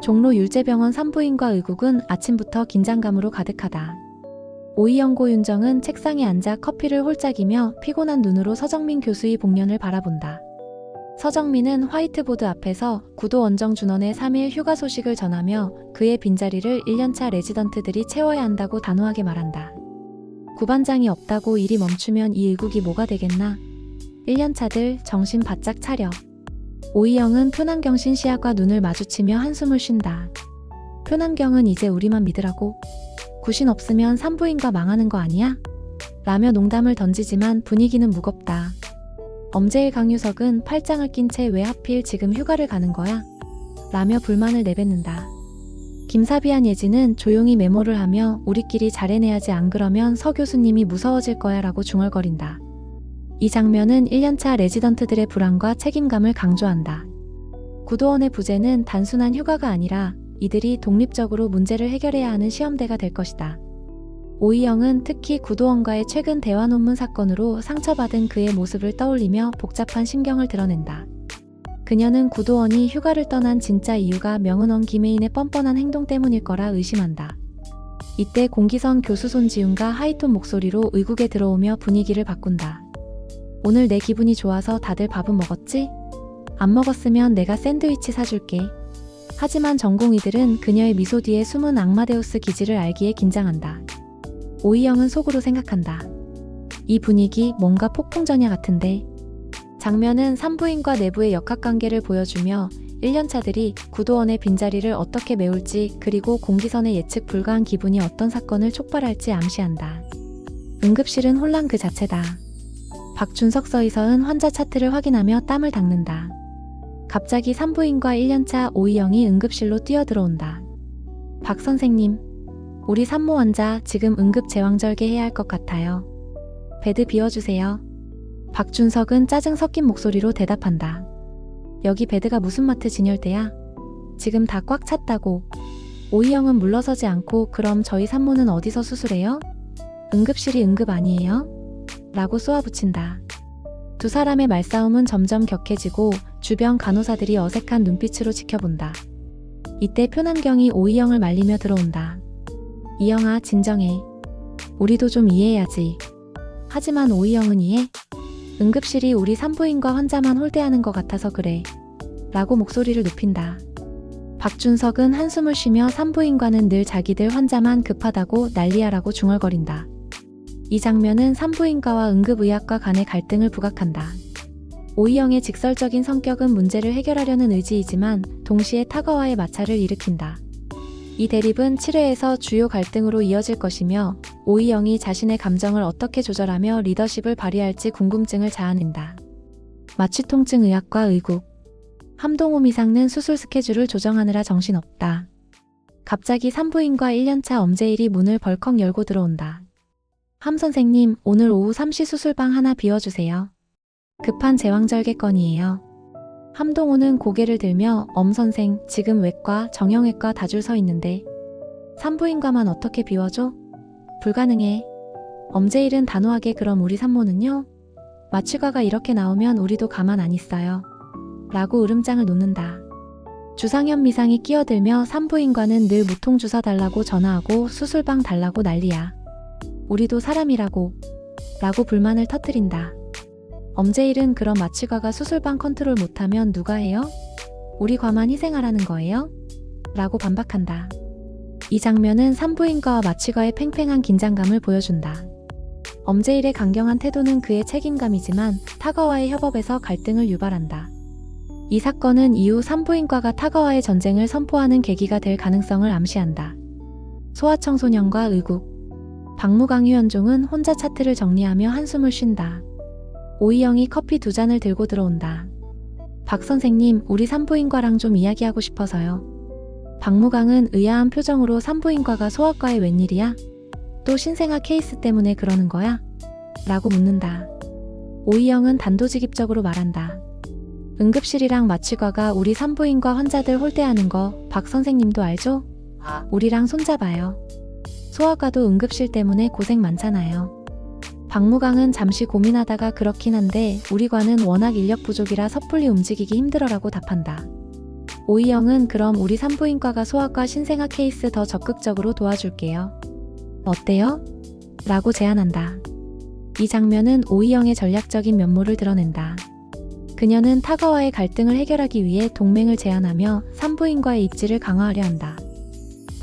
종로 율제병원 산부인과 의국은 아침부터 긴장감으로 가득하다. 오이영고 윤정은 책상에 앉아 커피를 홀짝이며 피곤한 눈으로 서정민 교수의 복면을 바라본다. 서정민은 화이트보드 앞에서 구도 원정 준원의 3일 휴가 소식을 전하며 그의 빈자리를 1년차 레지던트들이 채워야 한다고 단호하게 말한다. 구반장이 없다고 일이 멈추면 이 의국이 뭐가 되겠나? 1년차들 정신 바짝 차려. 오이영은 표남경신 씨앗과 눈을 마주치며 한숨을 쉰다. 표남경은 이제 우리만 믿으라고. 구신 없으면 산부인과 망하는 거 아니야? 라며 농담을 던지지만 분위기는 무겁다. 엄제일 강유석은 팔짱을 낀 채 왜 하필 지금 휴가를 가는 거야? 라며 불만을 내뱉는다. 김사비한 예지는 조용히 메모를 하며 우리끼리 잘해내야지 안 그러면 서 교수님이 무서워질 거야 라고 중얼거린다. 이 장면은 1년차 레지던트들의 불안과 책임감을 강조한다. 구도원의 부재는 단순한 휴가가 아니라 이들이 독립적으로 문제를 해결해야 하는 시험대가 될 것이다. 오이영은 특히 구도원과의 최근 대화 논문 사건으로 상처받은 그의 모습을 떠올리며 복잡한 심경을 드러낸다. 그녀는 구도원이 휴가를 떠난 진짜 이유가 명은원 김혜인의 뻔뻔한 행동 때문일 거라 의심한다. 이때 공기선 교수 손지훈과 하이톤 목소리로 의국에 들어오며 분위기를 바꾼다. 오늘 내 기분이 좋아서 다들 밥은 먹었지? 안 먹었으면 내가 샌드위치 사줄게. 하지만 전공의들은 그녀의 미소 뒤에 숨은 악마데우스 기질을 알기에 긴장한다. 오이영은 속으로 생각한다. 이 분위기 뭔가 폭풍전야 같은데. 장면은 산부인과 내부의 역학관계를 보여주며 1년차들이 구도원의 빈자리를 어떻게 메울지 그리고 공기선의 예측 불가한 기분이 어떤 사건을 촉발할지 암시한다. 응급실은 혼란 그 자체다. 박준석 서이서은 환자 차트를 확인하며 땀을 닦는다. 갑자기 산부인과 1년차 오이영이 응급실로 뛰어들어온다. 박 선생님, 우리 산모 환자 지금 응급 제왕절개 해야 할 것 같아요. 베드 비워주세요. 박준석은 짜증 섞인 목소리로 대답한다. 여기 베드가 무슨 마트 진열대야? 지금 다 꽉 찼다고. 오이영은 물러서지 않고 그럼 저희 산모는 어디서 수술해요? 응급실이 응급 아니에요? 라고 쏘아붙인다. 두 사람의 말싸움은 점점 격해지고 주변 간호사들이 어색한 눈빛으로 지켜본다. 이때 표남경이 오이영을 말리며 들어온다. 이영아, 진정해. 우리도 좀 이해해야지. 하지만 오이영은 이해? 응급실이 우리 산부인과 환자만 홀대하는 것 같아서 그래. 라고 목소리를 높인다. 박준석은 한숨을 쉬며 산부인과는 늘 자기들 환자만 급하다고 난리야라고 중얼거린다. 이 장면은 산부인과와 응급의학과 간의 갈등을 부각한다. 오이영의 직설적인 성격은 문제를 해결하려는 의지이지만 동시에 타거와의 마찰을 일으킨다. 이 대립은 7회에서 주요 갈등으로 이어질 것이며 오이영이 자신의 감정을 어떻게 조절하며 리더십을 발휘할지 궁금증을 자아낸다. 마취통증 의학과 의국 함동호 미상는 수술 스케줄을 조정하느라 정신없다. 갑자기 산부인과 1년차 엄제일이 문을 벌컥 열고 들어온다. 함 선생님, 오늘 오후 3시 수술방 하나 비워주세요. 급한 제왕절개 건이에요. 함동호는 고개를 들며 엄 선생, 지금 외과, 정형외과 다 줄 서 있는데 산부인과만 어떻게 비워줘? 불가능해. 엄제일은 단호하게 그럼 우리 산모는요? 마취과가 이렇게 나오면 우리도 가만 안 있어요. 라고 으름장을 놓는다. 주상현 미상이 끼어들며 산부인과는 늘 무통주사 달라고 전화하고 수술방 달라고 난리야. 우리도 사람이라고. 라고 불만을 터뜨린다. 엄제일은 그럼 마취과가 수술방 컨트롤 못하면 누가 해요? 우리 과만 희생하라는 거예요? 라고 반박한다. 이 장면은 산부인과와 마취과의 팽팽한 긴장감을 보여준다. 엄제일의 강경한 태도는 그의 책임감이지만 타거와의 협업에서 갈등을 유발한다. 이 사건은 이후 산부인과가 타거와의 전쟁을 선포하는 계기가 될 가능성을 암시한다. 소아청소년과 의국 박무강유 연종은 혼자 차트를 정리하며 한숨을 쉰다. 오이영이 커피 두 잔을 들고 들어온다. 박 선생님, 우리 산부인과랑 좀 이야기하고 싶어서요. 박무강은 의아한 표정으로 산부인과가 소아과에 웬일이야? 또 신생아 케이스 때문에 그러는 거야? 라고 묻는다. 오이영은 단도직입적으로 말한다. 응급실이랑 마취과가 우리 산부인과 환자들 홀대하는 거 박 선생님도 알죠? 우리랑 손잡아요. 소아과도 응급실 때문에 고생 많잖아요. 박무강은 잠시 고민하다가 그렇긴 한데 우리 과는 워낙 인력 부족이라 섣불리 움직이기 힘들어라고 답한다. 오이영은 그럼 우리 산부인과가 소아과 신생아 케이스 더 적극적으로 도와줄게요. 어때요? 라고 제안한다. 이 장면은 오이영의 전략적인 면모를 드러낸다. 그녀는 타가와의 갈등을 해결하기 위해 동맹을 제안하며 산부인과의 입지를 강화하려 한다.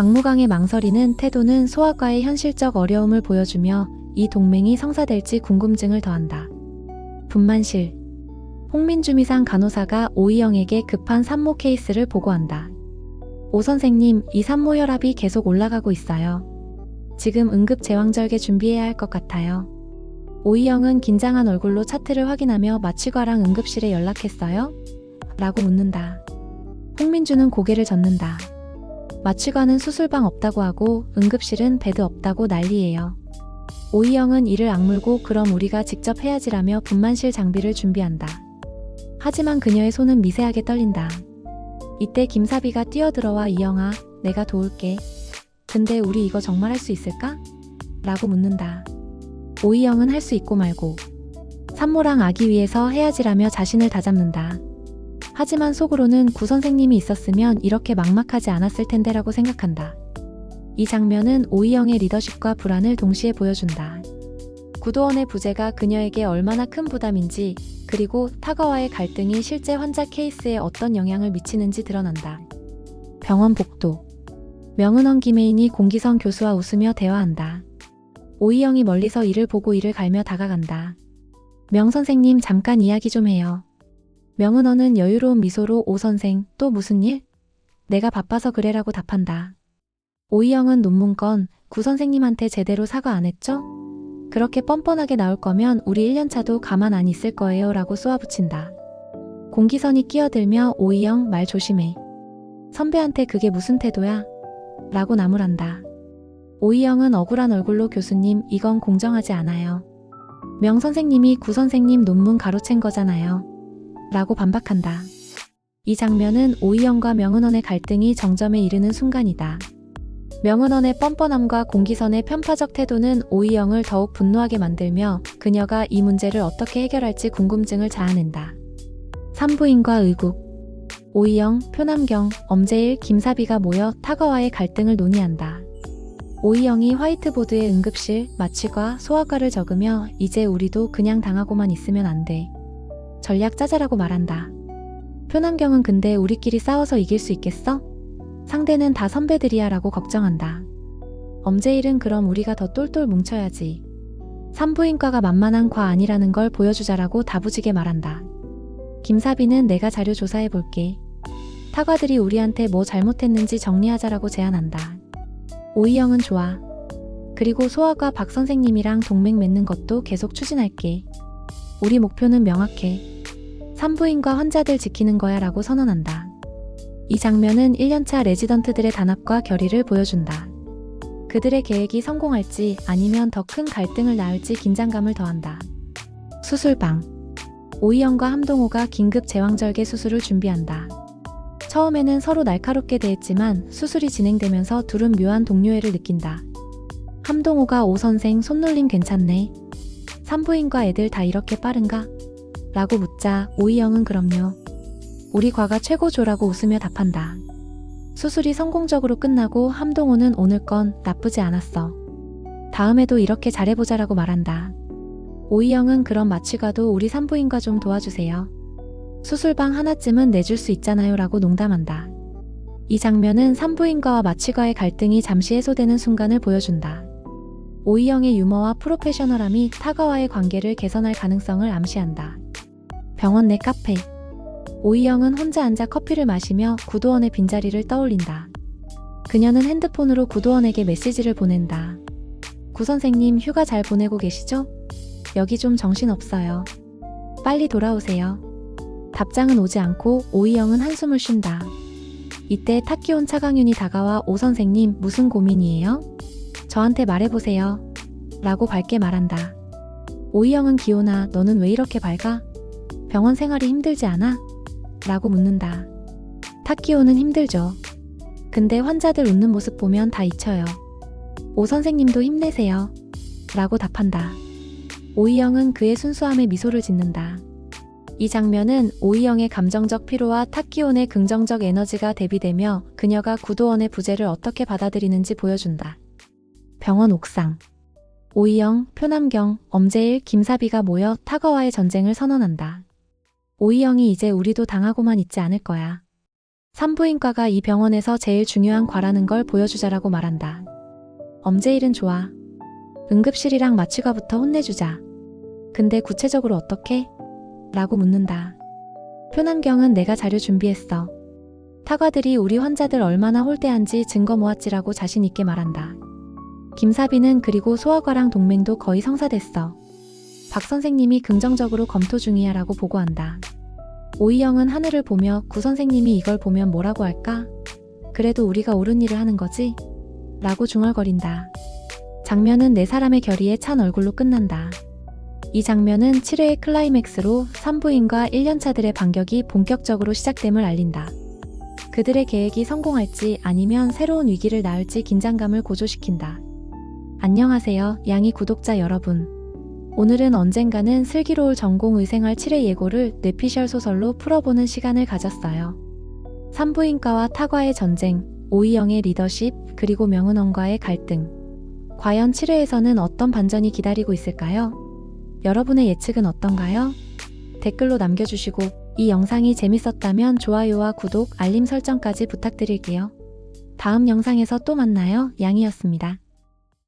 박무강의 망설이는 태도는 소아과의 현실적 어려움을 보여주며 이 동맹이 성사될지 궁금증을 더한다. 분만실 홍민주미상 간호사가 오이영에게 급한 산모 케이스를 보고한다. 오 선생님, 이 산모 혈압이 계속 올라가고 있어요. 지금 응급 제왕절개 준비해야 할 것 같아요. 오이영은 긴장한 얼굴로 차트를 확인하며 마취과랑 응급실에 연락했어요? 라고 묻는다. 홍민주는 고개를 젓는다. 마취과는 수술방 없다고 하고 응급실은 베드 없다고 난리예요. 오이영은 이를 악물고 그럼 우리가 직접 해야지라며 분만실 장비를 준비한다. 하지만 그녀의 손은 미세하게 떨린다. 이때 김사비가 뛰어들어와 이영아, 내가 도울게. 근데 우리 이거 정말 할 수 있을까? 라고 묻는다. 오이영은 할 수 있고 말고. 산모랑 아기 위해서 해야지라며 자신을 다잡는다. 하지만 속으로는 구 선생님이 있었으면 이렇게 막막하지 않았을 텐데라고 생각한다. 이 장면은 오이영의 리더십과 불안을 동시에 보여준다. 구도원의 부재가 그녀에게 얼마나 큰 부담인지, 그리고 타가와의 갈등이 실제 환자 케이스에 어떤 영향을 미치는지 드러난다. 병원 복도. 명은원 김혜인이 공기성 교수와 웃으며 대화한다. 오이영이 멀리서 이를 보고 이를 갈며 다가간다. 명 선생님 잠깐 이야기 좀 해요. 명은원은 여유로운 미소로 오 선생, 또 무슨 일? 내가 바빠서 그래라고 답한다. 오이영은 논문건 구 선생님한테 제대로 사과 안 했죠? 그렇게 뻔뻔하게 나올 거면 우리 1년차도 가만 안 있을 거예요 라고 쏘아붙인다. 공기선이 끼어들며 오이영 말 조심해. 선배한테 그게 무슨 태도야? 라고 나무란다. 오이영은 억울한 얼굴로 교수님 이건 공정하지 않아요. 명 선생님이 구 선생님 논문 가로챈 거잖아요. 라고 반박한다. 이 장면은 오이영과 명은원의 갈등이 정점에 이르는 순간이다. 명은원의 뻔뻔함과 공기선의 편파적 태도는 오이영을 더욱 분노하게 만들며 그녀가 이 문제를 어떻게 해결할지 궁금증을 자아낸다. 산부인과 의국 오이영, 표남경, 엄재일, 김사비가 모여 타가와의 갈등을 논의한다. 오이영이 화이트보드에 응급실, 마취과, 소아과를 적으며 이제 우리도 그냥 당하고만 있으면 안 돼. 전략 짜자라고 말한다. 표남경은 근데 우리끼리 싸워서 이길 수 있겠어? 상대는 다 선배들이야 라고 걱정한다. 엄제일은 그럼 우리가 더 똘똘 뭉쳐야지. 산부인과가 만만한 과 아니라는 걸 보여주자라고 다부지게 말한다. 김사비는 내가 자료 조사해 볼게. 타과들이 우리한테 뭐 잘못했는지 정리하자라고 제안한다. 오이영은 좋아. 그리고 소아과 박 선생님이랑 동맹 맺는 것도 계속 추진할게. 우리 목표는 명확해. 산부인과 환자들 지키는 거야 라고 선언한다. 이 장면은 1년차 레지던트들의 단합과 결의를 보여준다. 그들의 계획이 성공할지 아니면 더 큰 갈등을 낳을지 긴장감을 더한다. 수술방. 오이영과 함동호가 긴급 제왕절개 수술을 준비한다. 처음에는 서로 날카롭게 대했지만 수술이 진행되면서 둘은 묘한 동료애를 느낀다. 함동호가 오 선생 손놀림 괜찮네. 산부인과 애들 다 이렇게 빠른가? 라고 묻자 오이영은 그럼요. 우리 과가 최고조라고 웃으며 답한다. 수술이 성공적으로 끝나고 함동호는 오늘 건 나쁘지 않았어. 다음에도 이렇게 잘해보자라고 말한다. 오이영은 그럼 마취 가도 우리 산부인과 좀 도와주세요. 수술방 하나쯤은 내줄 수 있잖아요 라고 농담한다. 이 장면은 산부인과와 마취가의 갈등이 잠시 해소되는 순간을 보여준다. 오이영의 유머와 프로페셔널함이 타가와의 관계를 개선할 가능성을 암시한다. 병원 내 카페. 오이영은 혼자 앉아 커피를 마시며 구도원의 빈자리를 떠올린다. 그녀는 핸드폰으로 구도원에게 메시지를 보낸다. 구 선생님 휴가 잘 보내고 계시죠? 여기 좀 정신없어요. 빨리 돌아오세요. 답장은 오지 않고 오이영은 한숨을 쉰다. 이때 탁기 온 차강윤이 다가와 오 선생님 무슨 고민이에요? 저한테 말해보세요. 라고 밝게 말한다. 오이영은 기호나 너는 왜 이렇게 밝아? 병원 생활이 힘들지 않아? 라고 묻는다. 타키오는 힘들죠. 근데 환자들 웃는 모습 보면 다 잊혀요. 오 선생님도 힘내세요. 라고 답한다. 오이영은 그의 순수함에 미소를 짓는다. 이 장면은 오이영의 감정적 피로와 탁기온의 긍정적 에너지가 대비되며 그녀가 구도원의 부재를 어떻게 받아들이는지 보여준다. 병원 옥상. 오이영, 표남경, 엄재일, 김사비가 모여 타거와의 전쟁을 선언한다. 오이영이 이제 우리도 당하고만 있지 않을 거야. 산부인과가 이 병원에서 제일 중요한 과라는 걸 보여주자라고 말한다. 엄재일은 좋아. 응급실이랑 마취과부터 혼내주자. 근데 구체적으로 어떻게? 라고 묻는다. 표남경은 내가 자료 준비했어. 타과들이 우리 환자들 얼마나 홀대한지 증거 모았지라고 자신있게 말한다. 김사비는 그리고 소아과랑 동맹도 거의 성사됐어. 박 선생님이 긍정적으로 검토 중이야 라고 보고한다. 오이영은 하늘을 보며 구 선생님이 이걸 보면 뭐라고 할까? 그래도 우리가 옳은 일을 하는 거지? 라고 중얼거린다. 장면은 네 사람의 결의에 찬 얼굴로 끝난다. 이 장면은 7회의 클라이맥스로 산부인과 1년차들의 반격이 본격적으로 시작됨을 알린다. 그들의 계획이 성공할지 아니면 새로운 위기를 낳을지 긴장감을 고조시킨다. 안녕하세요, 양이 구독자 여러분. 오늘은 언젠가는 슬기로울 전공의생활 7회 예고를 뇌피셜 소설로 풀어보는 시간을 가졌어요. 산부인과와 타과의 전쟁, 오이영의 리더십, 그리고 명은원과의 갈등. 과연 7회에서는 어떤 반전이 기다리고 있을까요? 여러분의 예측은 어떤가요? 댓글로 남겨주시고 이 영상이 재밌었다면 좋아요와 구독, 알림 설정까지 부탁드릴게요. 다음 영상에서 또 만나요. 양이었습니다.